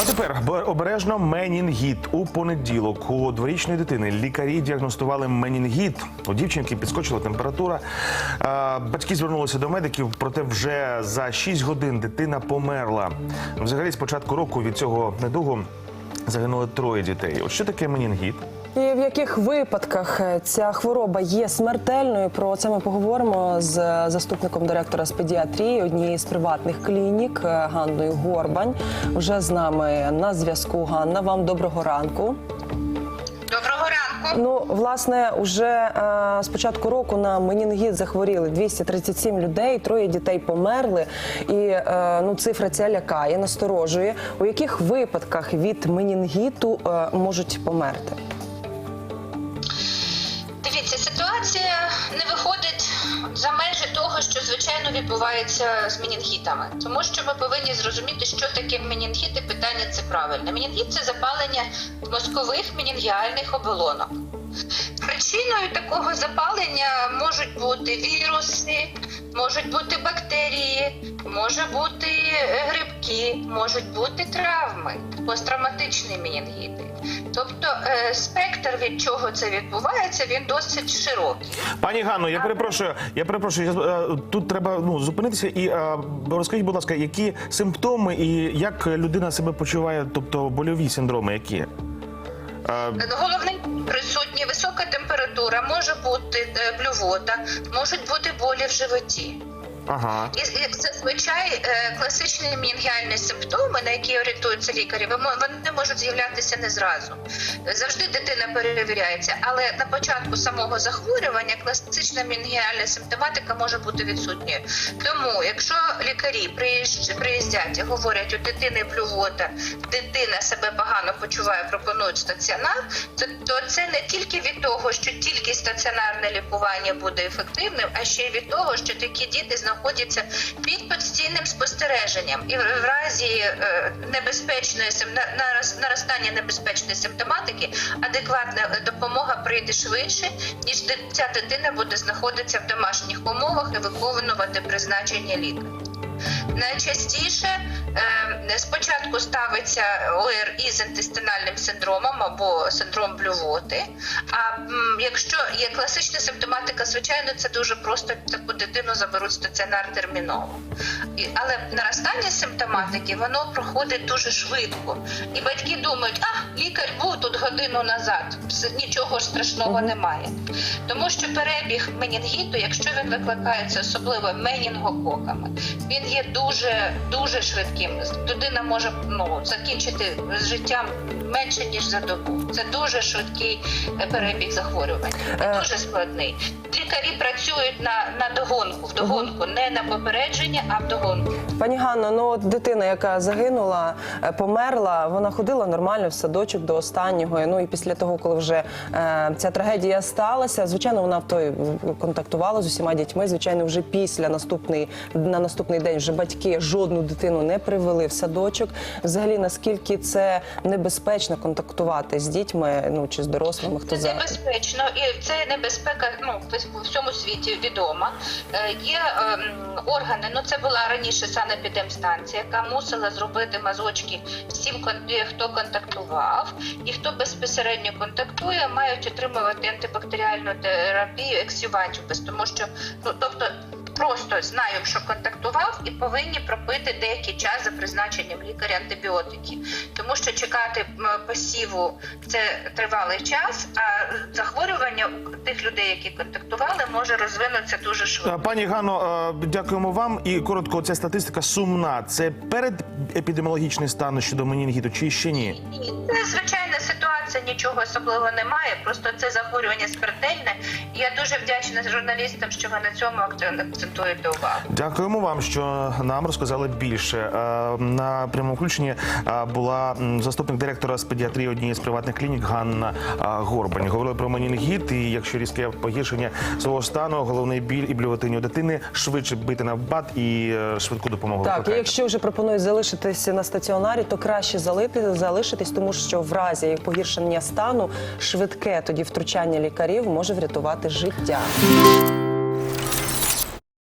А тепер обережно менінгіт. У понеділок у дворічної дитини лікарі діагностували менінгіт. У дівчинки підскочила температура. Батьки звернулися до медиків, проте вже за 6 годин дитина померла. Взагалі, з початку року від цього недугу загинули троє дітей. От що таке менінгіт? І в яких випадках е, ця хвороба є смертельною? Про це ми поговоримо з е, заступником директора з педіатрії однієї з приватних клінік е, Ганною Горбань. Вже з нами на зв'язку. Ганна, вам доброго ранку. Ну, власне, уже е, з початку року на менінгіт захворіли 237 людей, троє дітей померли. І е, ну, цифра ця лякає, насторожує. У яких випадках від менінгіту е, можуть померти? Що звичайно відбувається з менінгітами. Тому що ми повинні зрозуміти, що таке менінгіт, і питання це правильне. Менінгіт це запалення мозкових менінгіальних оболонок. Причиною такого запалення можуть бути віруси, можуть бути бактерії, може бути е, грибки, можуть бути травми, посттравматичні менінгіти. Тобто е, спектр, від чого це відбувається, він досить широкий. Пані Ганно, я перепрошую. Я перепрошую. е, Тут треба ну зупинитися і розкажіть, будь ласка, які симптоми і як людина себе почуває, тобто больові синдроми, які? Головний присутні висока температура, може бути е, блювота, можуть бути болі в животі. Ага. І і зазвичай е, класичні менінгіальні симптоми, на які орієнтуються лікарі, вони можуть з'являтися не зразу. Завжди дитина перевіряється, але на початку самого захворювання класична менінгіальна симптоматика може бути відсутньою. Тому, якщо лікарі приїздять і говорять, у дитини блювота, дитина себе погано почуває, пропонують стаціонар, то це не тільки від того, що тільки стаціонарне лікування буде ефективним, а ще й від того, що такі діти знаходяться під постійним спостереженням, і в разі е, небезпечної наростання небезпечної симптоматики адекватна допомога прийде швидше, ніж ця дитина буде знаходитися в домашніх умовах і виконувати призначення лікаря. Найчастіше е, спочатку ставиться ОРІ з інтестинальним синдромом або синдром блювоти. А м, якщо є класична симптоматика, звичайно, це дуже просто таку дитину заберуть стаціонар терміново. І, але наростання симптоматики воно проходить дуже швидко. І батьки думають, а лікар був тут годину назад, нічого ж страшного немає. Тому що перебіг менінгіту, якщо він викликається особливо менінгококами, він є дуже дуже швидким. Людина може ну закінчити з життям менше ніж за добу. Це дуже швидкий е, перебіг захворювання, Е. дуже складний. Лікарі працюють на, на догонку, в догонку, не на попередження, а в догонку. Пані Ганно, ну от дитина, яка загинула, е, померла, вона ходила нормально в садочок до останнього. Ну і після того, коли вже е, ця трагедія сталася, звичайно, вона в той контактувала з усіма дітьми. Звичайно, вже після наступний на наступний день вже батьки жодну дитину не привели в садочок. Взагалі, наскільки це небезпечно контактувати з дітьми, ну чи з дорослими, хто Це за небезпечно, і це небезпека ну в всьому світі відома. Е, Є ем, органи. Ну це була раніше санепідемстанція, яка мусила зробити мазочки всім, е, хто контактував, і хто безпосередньо контактує, мають отримувати антибактеріальну терапію ексюватібус, тому що ну тобто. Просто знаю, що контактував, і повинні пропити деякий час за призначенням лікаря антибіотики, тому що чекати посіву це тривалий час, а захворювання у тих людей, які контактували, може розвинутися дуже швидко. Е, Пані Ганно, е, дякуємо вам. І коротко, ця статистика сумна. Це перед епідеміологічний стан щодо менінгіту чи ще ні? Ні, це звичайна ситуація, нічого особливого немає. Просто це захворювання смертельне. І я дуже вдячна журналістам, що ви на цьому акцент- акцентуєте увагу. Дякуємо вам, що нам розказали більше. Е, На прямому включенні е, була заступник директора з педіатрії однієї з приватних клінік Ганна е, Горбань. Говорили про менінгіт, і якщо різке погіршення свого стану, головний біль і блювотиння у дитини, швидше бити на бат і швидку допомогу. Так, і якщо вже пропонують залишитися на стаціонарі, то краще залити, залишитись, тому що в разі погіршення стану швидке тоді втручання лікарів може врятувати життя.